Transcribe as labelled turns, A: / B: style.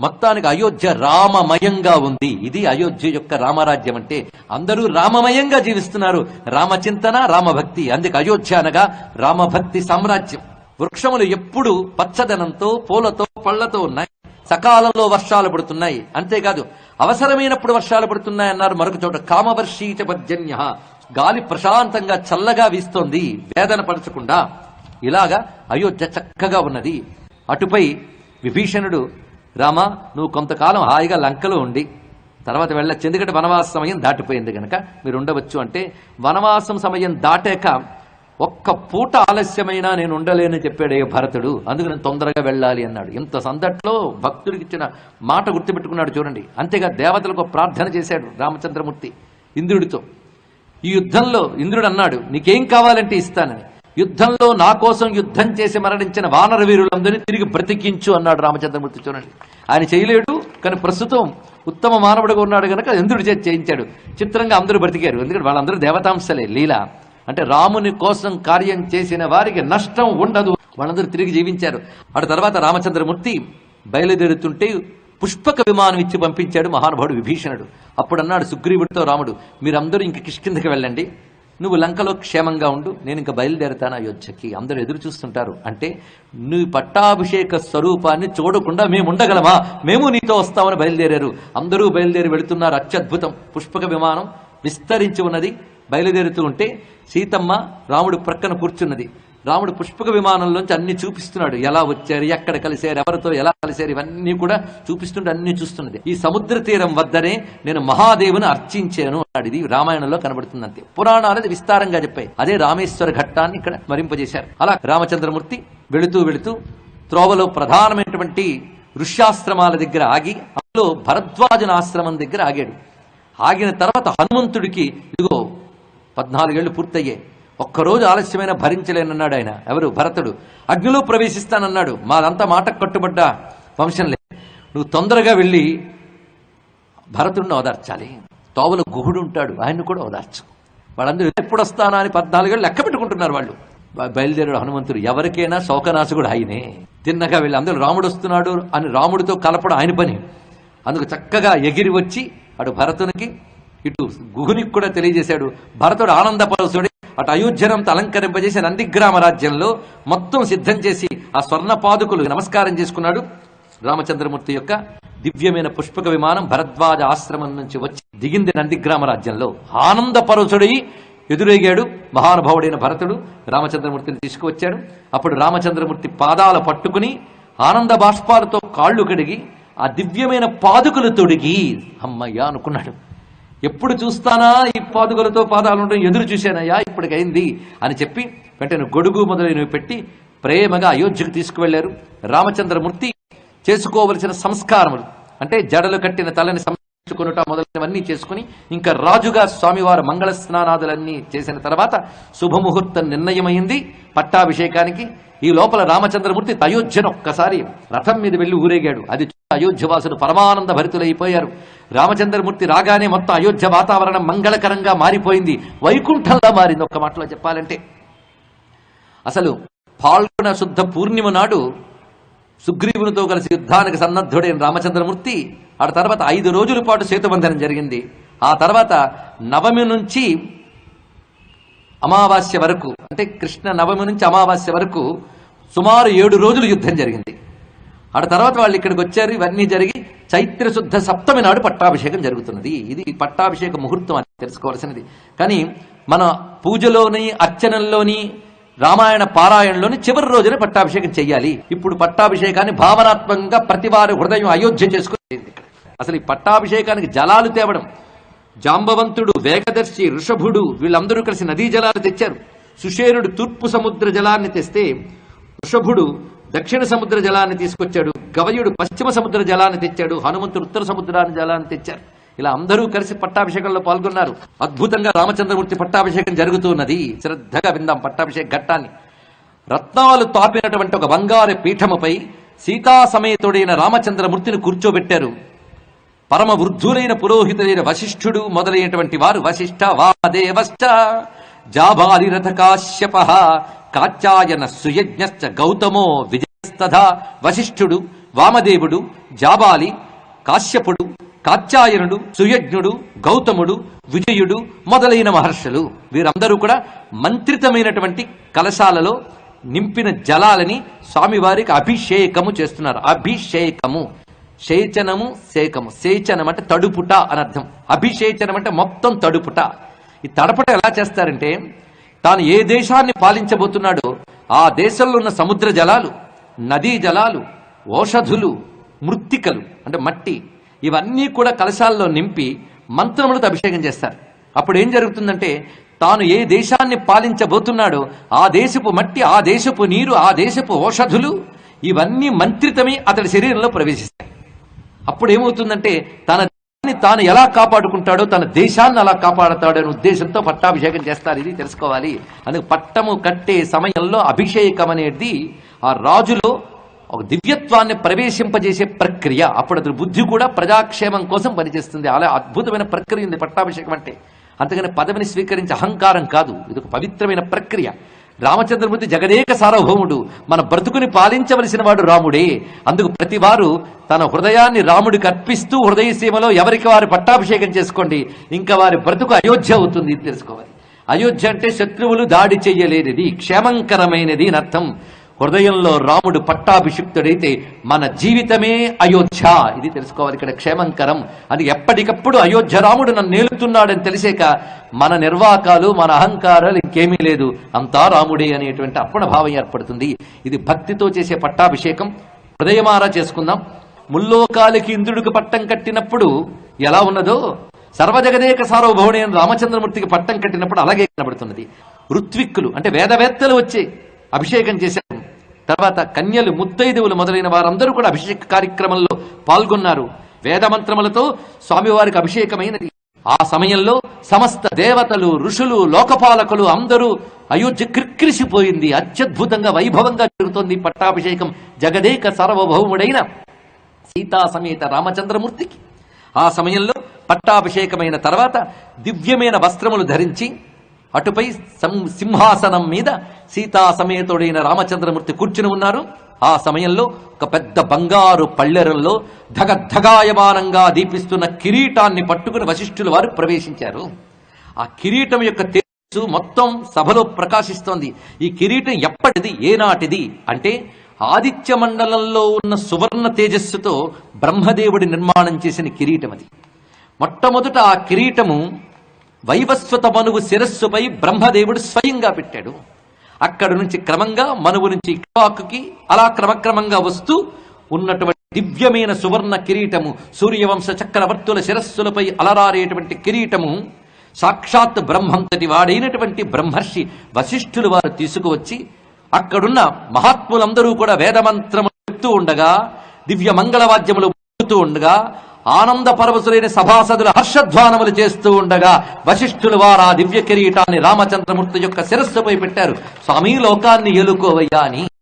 A: మొత్తానికి అయోధ్య రామమయంగా ఉంది. ఇది అయోధ్య యొక్క రామరాజ్యం అంటే అందరూ రామమయంగా జీవిస్తున్నారు. రామచింతన రామభక్తి. అందుకే అయోధ్య అనగా రామభక్తి సామ్రాజ్యం. వృక్షములు ఎప్పుడు పచ్చదనంతో పూలతో పళ్ళతో ఉన్నాయి. సకాలంలో వర్షాలు పడుతున్నాయి. అంతేకాదు అవసరమైనప్పుడు వర్షాలు పడుతున్నాయి అన్నారు మరొక చోట. కామవర్షీచ పర్జన్య గాలి ప్రశాంతంగా చల్లగా వీస్తోంది. వేదన పరచకుండా. ఇలాగా అయోధ్య చక్కగా ఉన్నది. అటుపై విభీషణుడు రామ నువ్వు కొంతకాలం హాయిగా లంకలో ఉండి తర్వాత వెళ్ళొచ్చు ఎందుకంటే వనవాస సమయం దాటిపోయింది కనుక మీరు ఉండవచ్చు అంటే వనవాసం సమయం దాటాక ఒక్క పూట ఆలస్యమైనా నేను ఉండలేనని చెప్పాడే భరతుడు. అందుకు నేను తొందరగా వెళ్ళాలి అన్నాడు. ఇంత సందట్లో భక్తుడికి ఇచ్చిన మాట గుర్తుపెట్టుకున్నాడు చూడండి. అంతేగా దేవతలకు ప్రార్థన చేశాడు రామచంద్రమూర్తి ఇంద్రుడితో. ఈ యుద్ధంలో ఇంద్రుడు అన్నాడు నీకేం కావాలంటే ఇస్తానని. యుద్ధంలో నా కోసం యుద్ధం చేసి మరణించిన వానర వీరులందరినీ తిరిగి బ్రతికించు అన్నాడు రామచంద్రమూర్తి చూడండి. ఆయన చేయలేడు కానీ ప్రస్తుతం ఉత్తమ మానవుడుగా ఉన్నాడు కనుక ఎందుడు చేతి చేయించాడు. చిత్రంగా అందరూ బ్రతికారు. ఎందుకంటే వాళ్ళందరూ దేవతాంశలే లీల. అంటే రాముని కోసం కార్యం చేసిన వారికి నష్టం ఉండదు. వాళ్ళందరూ తిరిగి జీవించారు. అటు తర్వాత రామచంద్రమూర్తి బయలుదేరుతుంటే పుష్పక విమానం ఇచ్చి పంపించాడు మహానుభావుడు విభీషణుడు. అప్పుడు అన్నాడు సుగ్రీవుడితో రాముడు మీరందరూ ఇంక కిష్కిందకి వెళ్ళండి. నువ్వు లంకలో క్షేమంగా ఉండు నేను ఇంకా బయలుదేరుతాను అయోధ్యకి. అందరూ ఎదురు చూస్తుంటారు. అంటే నువ్వు పట్టాభిషేక స్వరూపాన్ని చూడకుండా మేము ఉండగలమా? మేము నీతో వస్తామని బయలుదేరారు. అందరూ బయలుదేరి వెళుతున్నారు. అత్యద్భుతం. పుష్పక విమానం విస్తరించి ఉన్నది. బయలుదేరుతూ ఉంటే సీతమ్మ రాముడు ప్రక్కన కూర్చున్నది. రాముడు పుష్పక విమానంలోంచి అన్ని చూపిస్తున్నాడు. ఎలా వచ్చారు ఎక్కడ కలిశారు ఎవరితో ఎలా కలిశారు ఇవన్నీ కూడా చూపిస్తుంటే అన్ని చూస్తున్నది. ఈ సముద్ర తీరం వద్దనే నేను మహాదేవుని అర్చించాను అన్నాడు. ఇది రామాయణంలో కనబడుతుంది అంతే. పురాణాలు విస్తారంగా చెప్పాయి. అదే రామేశ్వర ఘట్టాన్ని ఇక్కడ మరింపజేశారు అలా రామచంద్రమూర్తి వెళుతూ వెళుతూ త్రోవలో ప్రధానమైనటువంటి ఋష్యాశ్రమాల దగ్గర ఆగి అందులో భరద్వాజన ఆశ్రమం దగ్గర ఆగాడు. ఆగిన తర్వాత హనుమంతుడికి ఇదిగో పద్నాలుగేళ్ళు పూర్తయ్యాయి. ఒక్కరోజు ఆలస్యమైన భరించలేనన్నాడు ఆయన. ఎవరు? భరతుడు. అగ్నిలో ప్రవేశిస్తానన్నాడు. మాదంతా మాట కట్టుబడ్డ వంశం లేదు. నువ్వు తొందరగా వెళ్ళి భరతుడిని ఓదార్చాలి. తోవలు గుహుడు ఉంటాడు. ఆయన్ని కూడా ఓదార్చు. వాళ్ళందరూ ఎప్పుడు వస్తానా అని పద్నాలుగేళ్ళు లెక్క పెట్టుకుంటున్నారు వాళ్ళు. బయలుదేరాడు హనుమంతుడు. ఎవరికైనా శోకనాశకుడు ఆయనే. తిన్నగా వెళ్ళి అందరూ రాముడు వస్తున్నాడు అని రాముడితో కలపడం ఆయన పని. అందుకు చక్కగా ఎగిరి వచ్చి అటు భరతునికి ఇటు గుహునికి కూడా తెలియజేశాడు. భరతుడు ఆనందపరుసుడి అటు అయోధ్యనంత అలంకరింపజేసి నందిగ్రామ రాజ్యంలో మొత్తం సిద్ధం చేసి ఆ స్వర్ణ పాదుకులు నమస్కారం చేసుకున్నాడు రామచంద్రమూర్తి యొక్క దివ్యమైన పుష్పక విమానం భరద్వాజ ఆశ్రమం నుంచి వచ్చి దిగింది నందిగ్రామ రాజ్యంలో. ఆనందపరుచుడై ఎదురేగాడు మహానుభావుడైన భరతుడు. రామచంద్రమూర్తిని తీసుకువచ్చాడు. అప్పుడు రామచంద్రమూర్తి పాదాలు పట్టుకుని ఆనంద బాష్పాలతో కాళ్ళు కడిగి ఆ దివ్యమైన పాదుకులు తొడిగి అమ్మయ్యా అనుకున్నాడు. ఎప్పుడు చూస్తానా? ఈ పాదుకలతో పాదాలు ఉండడం ఎదురు చూశానయ్యా ఇప్పటికైంది అని చెప్పి వెంటనే గొడుగు మొదలైనవి పెట్టి ప్రేమగా అయోధ్యకు తీసుకువెళ్ళారు. రామచంద్రమూర్తి చేసుకోవలసిన సంస్కారములు అంటే జడలు కట్టిన తలని సంస్కరించుకునుట మొదలైనవన్నీ చేసుకుని ఇంకా రాజుగా స్వామివారు మంగళ స్నానాదులన్నీ చేసిన తర్వాత శుభముహూర్తం నిర్ణయమైంది. పట్టాభిషేకానికి ఈ లోపల రామచంద్రమూర్తి అయోధ్యను ఒక్కసారి రథం మీద వెళ్ళి ఊరేగాడు. అది అయోధ్యవాసులు పరమానంద భరితులైపోయారు. రామచంద్రమూర్తి రాగానే మొత్తం అయోధ్య వాతావరణం మంగళకరంగా మారిపోయింది. వైకుంఠంలా మారింది. ఒక్క మాటలో చెప్పాలంటే అసలు పాల్గొన శుద్ధ పూర్ణిమ నాడు సుగ్రీవునితో కలిసి యుద్ధానికి సన్నద్ధుడైన రామచంద్రమూర్తి ఆ తర్వాత ఐదు రోజుల పాటు సేతుబంధనం జరిగింది. ఆ తర్వాత నవమి నుంచి అమావాస్య వరకు అంటే కృష్ణ నవమి నుంచి అమావాస్య వరకు సుమారు ఏడు రోజులు యుద్ధం జరిగింది. ఆ తర్వాత వాళ్ళు ఇక్కడికి వచ్చారు ఇవన్నీ జరిగి చైత్ర శుద్ధ సప్తమి నాడు పట్టాభిషేకం జరుగుతున్నది. ఇది పట్టాభిషేక ముహూర్తం అని తెలుసుకోవాల్సినది. కానీ మన పూజలోని అర్చనల్లోని రామాయణ పారాయణలోని చివరి రోజున పట్టాభిషేకం చెయ్యాలి. ఇప్పుడు పట్టాభిషేకాన్ని భావనాత్మకంగా ప్రతి వారి హృదయం అయోధ్య చేసుకుని అసలు ఈ పట్టాభిషేకానికి జలాలు తేవడం జాంబవంతుడు వేగదర్శి ఋషభుడు వీళ్ళందరూ కలిసి నదీ జలాలు తెచ్చారు. సుషేరుడు తూర్పు సముద్ర జలాన్ని తెస్తే వృషభుడు దక్షిణ సముద్ర జలాన్ని తీసుకొచ్చాడు. గవయుడు పశ్చిమ సముద్ర జలాన్ని తెచ్చాడు. హనుమంతుడు ఉత్తర సముద్రాన్ని జలాన్ని తెచ్చారు. ఇలా అందరూ కలిసి పట్టాభిషేకంలో పాల్గొన్నారు. అద్భుతంగా రామచంద్రమూర్తి పట్టాభిషేకం జరుగుతున్నది. శ్రద్ధగా విందాం పట్టాభిషేక ఘట్టాన్ని. రత్నాలు తాపినటువంటి ఒక బంగారు పీఠముపై సీతా సమేతుడైన రామచంద్రమూర్తిని కూర్చోబెట్టారు. పరమ వృద్ధులైన పురోహితులైన వశిష్ఠుడు మొదలైనటువంటి వారు వశిష్ఠ వాదేవశ్చ జాబాలిరథ కాశ్యప కాచాయన సుయజ్ఞశ్చ గౌతమో విజయస్తథ. వశిష్ఠుడు వామదేవుడు జాబాలి కాశ్యపుడు కాత్యాయనుడు సుయజ్ఞుడు గౌతముడు విజయుడు మొదలైన మహర్షులు. వీరందరూ కూడా మంత్రితమైనటువంటి కలశాలలో నింపిన జలాలని స్వామివారికి అభిషేకము చేస్తున్నారు. అభిషేకము. శేచనము సేకము శేచనం అంటే తడుపుట అని అర్థం. అభిషేచనం అంటే మొత్తం తడుపుట. ఈ తడపట ఎలా చేస్తారంటే తాను ఏ దేశాన్ని పాలించబోతున్నాడో ఆ దేశంలో ఉన్న సముద్ర జలాలు నదీ జలాలు ఓషధులు మృత్తికలు అంటే మట్టి ఇవన్నీ కూడా కలశాల్లో నింపి మంత్రములతో అభిషేకం చేస్తారు. అప్పుడు ఏం జరుగుతుందంటే తాను ఏ దేశాన్ని పాలించబోతున్నాడో ఆ దేశపు మట్టి ఆ దేశపు నీరు ఆ దేశపు ఓషధులు ఇవన్నీ మంత్రితమై అతడి శరీరంలో ప్రవేశిస్తాయి. అప్పుడు ఏమవుతుందంటే తన తాను ఎలా కాపాడుకుంటాడో తన దేశాన్ని అలా కాపాడతాడనే ఉద్దేశంతో పట్టాభిషేకం చేస్తారు. ఇది తెలుసుకోవాలి. అందుకు పట్టము కట్టే సమయంలో అభిషేకం అనేది ఆ రాజులో ఒక దివ్యత్వాన్ని ప్రవేశింపజేసే ప్రక్రియ. అప్పుడు అతని బుద్ధి కూడా ప్రజాక్షేమం కోసం పనిచేస్తుంది. అలా అద్భుతమైన ప్రక్రియ ఉంది పట్టాభిషేకం అంటే. అంతేగాని పదవిని స్వీకరించే అహంకారం కాదు. ఇది ఒక పవిత్రమైన ప్రక్రియ. రామచంద్రమూర్తి జగదేక సార్వభౌముడు. మన బ్రతుకుని పాలించవలసిన వాడు రాముడే. అందుకు ప్రతి వారు తన హృదయాన్ని రాముడికి అర్పిస్తూ హృదయ సీమలో ఎవరికి వారు పట్టాభిషేకం చేసుకోండి. ఇంకా వారి బ్రతుకు అయోధ్య అవుతుంది ఇది తెలుసుకోవాలి. అయోధ్య అంటే శత్రువులు దాడి చేయలేనిది క్షేమంకరమైనది అని అర్థం. హృదయంలో రాముడు పట్టాభిషిక్తుడైతే మన జీవితమే అయోధ్య. ఇది తెలుసుకోవాలి ఇక్కడ క్షేమంకరం. అని ఎప్పటికప్పుడు అయోధ్య రాముడు నన్ను నేలుతున్నాడని తెలిసాక మన నిర్వాకాలు మన అహంకారాలు ఇంకేమీ లేదు. అంతా రాముడే అనేటువంటి అర్పణ భావం ఏర్పడుతుంది. ఇది భక్తితో చేసే పట్టాభిషేకం. హృదయమారా చేసుకుందాం. ముల్లోకాలకి ఇంద్రుడికి పట్టం కట్టినప్పుడు ఎలా ఉన్నదో సర్వజగదేక సార్వభౌని అని రామచంద్రమూర్తికి పట్టం కట్టినప్పుడు అలాగే కనబడుతున్నది. ఋత్విక్కులు అంటే వేదవేత్తలు వచ్చి అభిషేకం చేశారు. తర్వాత కన్యలు ముత్తైదువులు మొదలైన వారందరూ కూడా అభిషేక కార్యక్రమంలో పాల్గొన్నారు. వేదమంత్రములతో స్వామివారికి అభిషేకమైనది. ఆ సమయంలో సమస్త దేవతలు ఋషులు లోకపాలకులు అందరూ అయోధ్య క్రిక్రిసిపోయింది అత్యద్భుతంగా వైభవంగా జరుగుతోంది పట్టాభిషేకం. జగదేక సార్వభౌముడైన సీతా సమేత రామచంద్రమూర్తికి. ఆ సమయంలో పట్టాభిషేకమైన తర్వాత దివ్యమైన వస్త్రములు ధరించి అటుపై సం- సింహాసనం మీద సీతా సమేతుడైన రామచంద్రమూర్తి కూర్చుని ఉన్నారు. ఆ సమయంలో ఒక పెద్ద బంగారు పళ్ళెరంలో ధగధగాయమానంగా దీపిస్తున్న కిరీటాన్ని పట్టుకుని వశిష్ఠులు వారు ప్రవేశించారు. ఆ కిరీటం యొక్క తేజస్సు మొత్తం సభలో ప్రకాశిస్తోంది. ఈ కిరీటం ఎప్పటిది ఏనాటిది అంటే ఆదిత్య మండలంలో ఉన్న సువర్ణ తేజస్సుతో బ్రహ్మదేవుడి నిర్మాణం చేసిన కిరీటం అది. మొట్టమొదట ఆ కిరీటము వైవస్వత మనువు శిరస్సుపై బ్రహ్మదేవుడు స్వయంగా పెట్టాడు. అక్కడి నుంచి క్రమంగా మనువు నుంచి ఇక్ష్వాకుకి అలా క్రమక్రమంగా వస్తూ ఉన్నటువంటి దివ్యమైన సువర్ణ కిరీటము సూర్యవంశ చక్రవర్తుల శిరస్సులపై అలరారేటువంటి కిరీటము సాక్షాత్ బ్రహ్మంతటి వాడైనటువంటి బ్రహ్మర్షి వశిష్ఠులు వారు తీసుకువచ్చి అక్కడున్న మహాత్ములందరూ కూడా వేదమంత్రము చెప్తూ ఉండగా దివ్య మంగళవాద్యములు మోగుతూ ఉండగా ఆనంద పరవశులైన సభాసదుల హర్షధ్వానములు చేస్తూ ఉండగా వశిష్ఠులు వారు ఆ దివ్య కిరీటాన్ని రామచంద్రమూర్తి యొక్క శిరస్సుపై పెట్టారు. స్వామి లోకాన్ని ఎలుకోవయ్యా అని